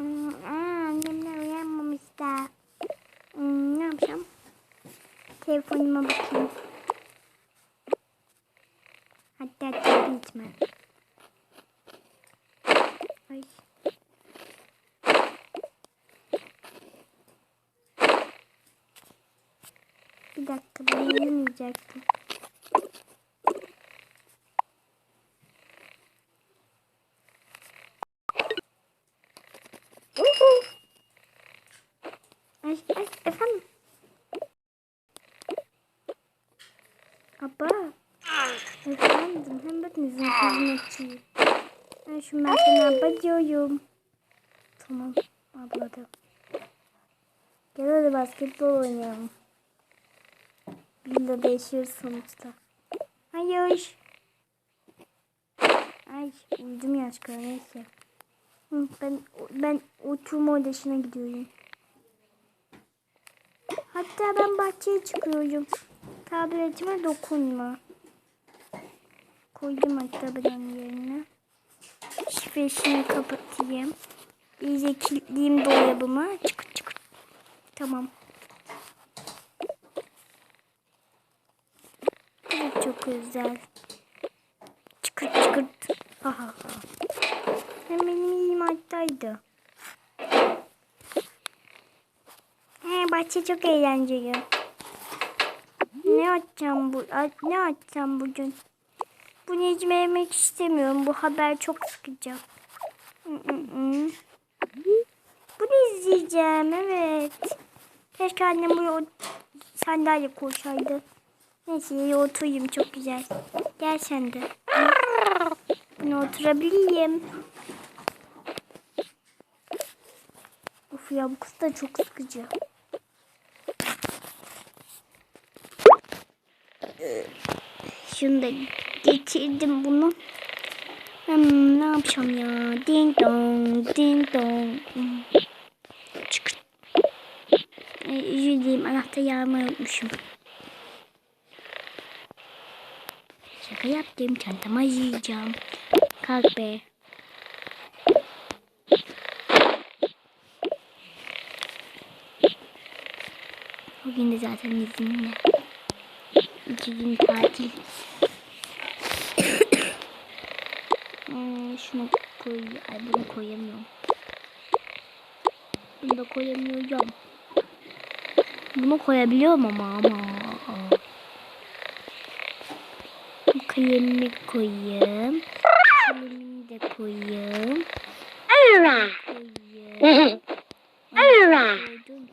Hmm, uyanmamış daha. Hmm, ne yapacağım? Telefonuma bakayım. Hatta tabii gitme. Ay. Bir dakika ben uyumayacaktım. Uhu. Ay, ay, efendim. Abba. Efendim, hem hepinizin hizmetçiyim. Ben şu ben sana abba diyorum. Tamam, abla da. Gel hadi basketbol oynayalım. Villada yaşıyoruz sonuçta. Hayır. Ay, uyudum yanlışlıkla neyse. Hı, ben ben oturma odasına gidiyorum. Hatta ben bahçeye çıkıyorum. Tabletime dokunma. Koydum onun yerine. Şifresini kapatayım. İyice kilitleyeyim dolabımı. Çıkıt çıkıt. Tamam. Evet çok güzel. Çıkırt çıkırt. Ha ha ha. Hem benim iyiyim hattaydı. He bahçe çok eğlenceli. Ne açacağım bu? Ne açacağım bugün? Bu Necmi yemek istemiyorum. Bu haber çok sıkıcı. Bunu izleyeceğim evet. Keşke annem o- sandalye koysaydı. Neyse yere oturayım çok güzel. Gel sen de. Bunu oturabileyim. Of ya bu kız da çok sıkıcı. Şunu da getirdim bunu. Hmm, ne yapacağım ya? Ding dong, ding dong. Hmm. Çık. Ee, üzüldüm. Anahtarı yağmayı unutmuşum. Şaka yaptım. Çantama yiyeceğim. Kalk be. Bugün de zaten izinli. İki gün tatil. hmm, şunu koy. Ay bunu koyamıyorum. Bunu da koyamıyorum. Bunu koyabiliyorum ama ama. Kalemimi koyayım. Kalemimi de koyayım. Koyayım.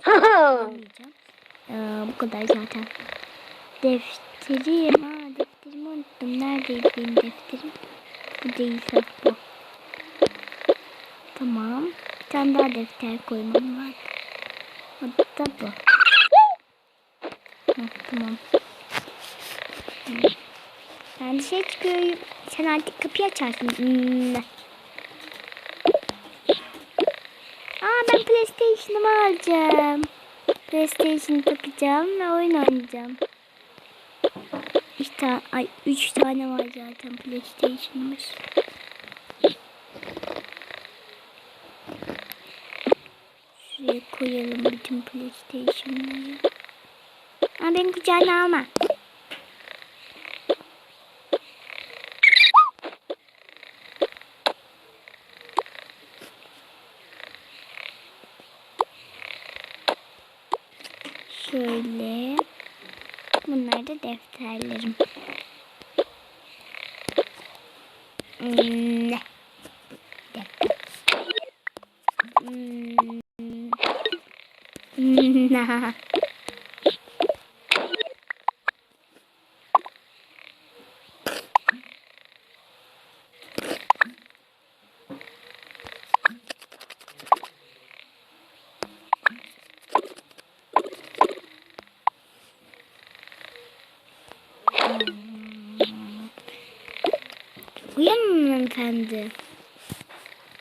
Koyamayacağım. Ee, bu kadar zaten. Defterim. Ha, defterimi unuttum. Neredeydi benim defterim? Bu değilse bu. Tamam. Bir tane daha defter koymam var. O da bu. Heh, tamam. Ben dışarı çıkıyorum. Sen artık kapıyı açarsın. Hmm. Aa ben PlayStation'ımı alacağım. PlayStation takacağım ve oyun oynayacağım. Tane, ay üç tane var zaten PlayStation'ımız. Şuraya koyalım bütün PlayStation'ları. Aa beni kucağına alma. Şöyle. Bunlar da defterlerim. Ne? Bir dakika. Hanımefendi.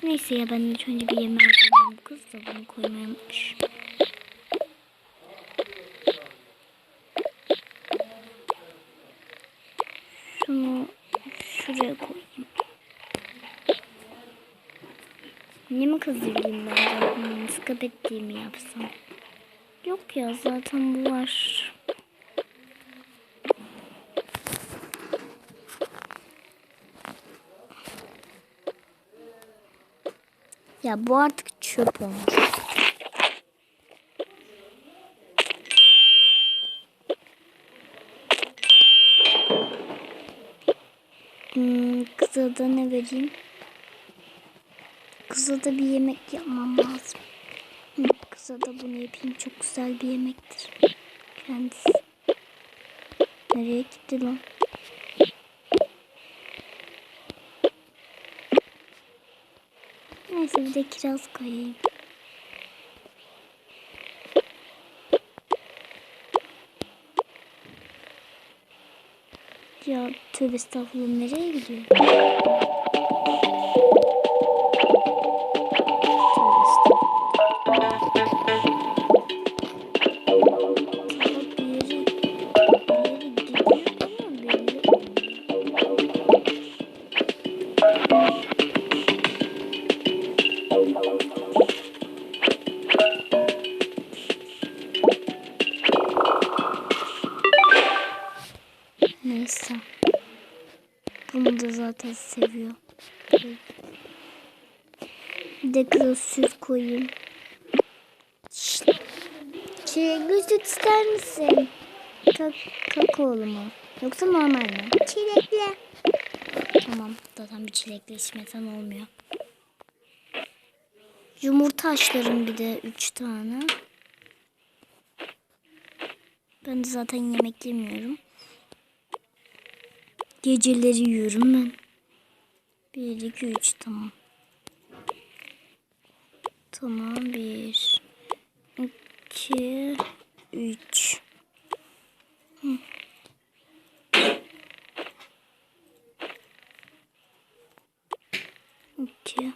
Neyse ya ben ilk önce bir yemeğe koyayım. Bu kız da bunu koymayı unutmuş. Şunu şuraya koyayım. Ne mi kızdırayım ben? Hmm, skapet mi yapsam? Yok ya zaten bu var. Ya bu artık çöp olmuş. Hmm, kıza da ne vereyim? Kıza da bir yemek yapmam lazım. Hı, Kıza da bunu yapayım. Çok güzel bir yemektir. Kendisi. Nereye gitti lan? Neyse bir de kiraz koyayım. Ya tövbe estağfurullah nereye gidiyor? Neyse. Bunu da zaten seviyor. Bir de kıza süt koyayım. Çilekli süt ister misin? Ka kakaolu mu? Yoksa normal mi? Çilekli. Tamam. Zaten bir çilekli içmesen olmuyor. Yumurta haşlarım bir de üç tane. Ben de zaten yemek yemiyorum. Geceleri yiyorum ben. 1, 2, 3 tamam. Tamam 1, 2, 3. İki.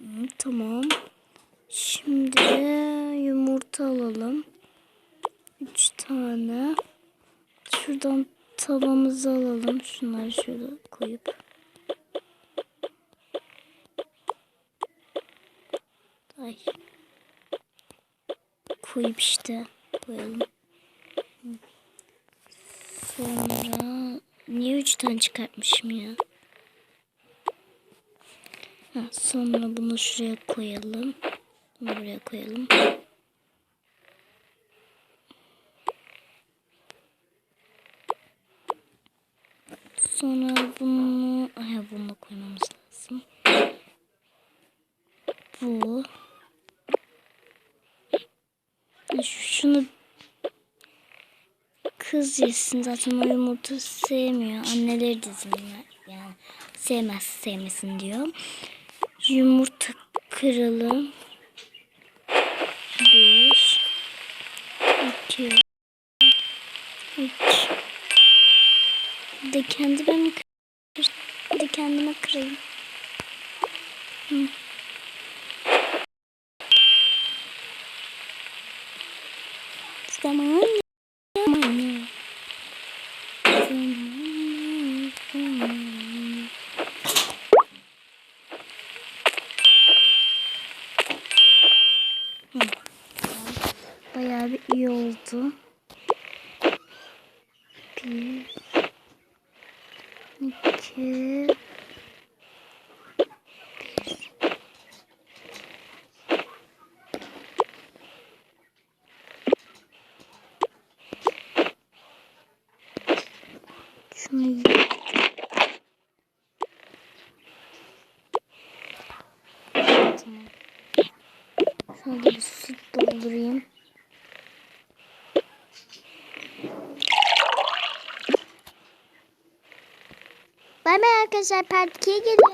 Hı, Tamam. Şimdi yumurta alalım. Üç tane. Şuradan tavamızı alalım. Şunları şöyle koyup. Ay. Koyup işte koyalım. Sonra niye üç tane çıkartmışım ya? Sonra bunu şuraya koyalım. Bunu buraya koyalım. Sonra bunu, ay bunu da koymamız lazım. Bu. Şunu kız yesin zaten o yumurta sevmiyor. Anneleri de. Yani sevmez sevmesin diyor. Yumurta kıralım. Bir, iki, üç. De kendime mi kır? Bir de kendime kırayım. Hı. Zaman Bir, iki, bir. Şunu. Şöyle bir süt doldurayım. Arkadaşlar part 2'ye gelin.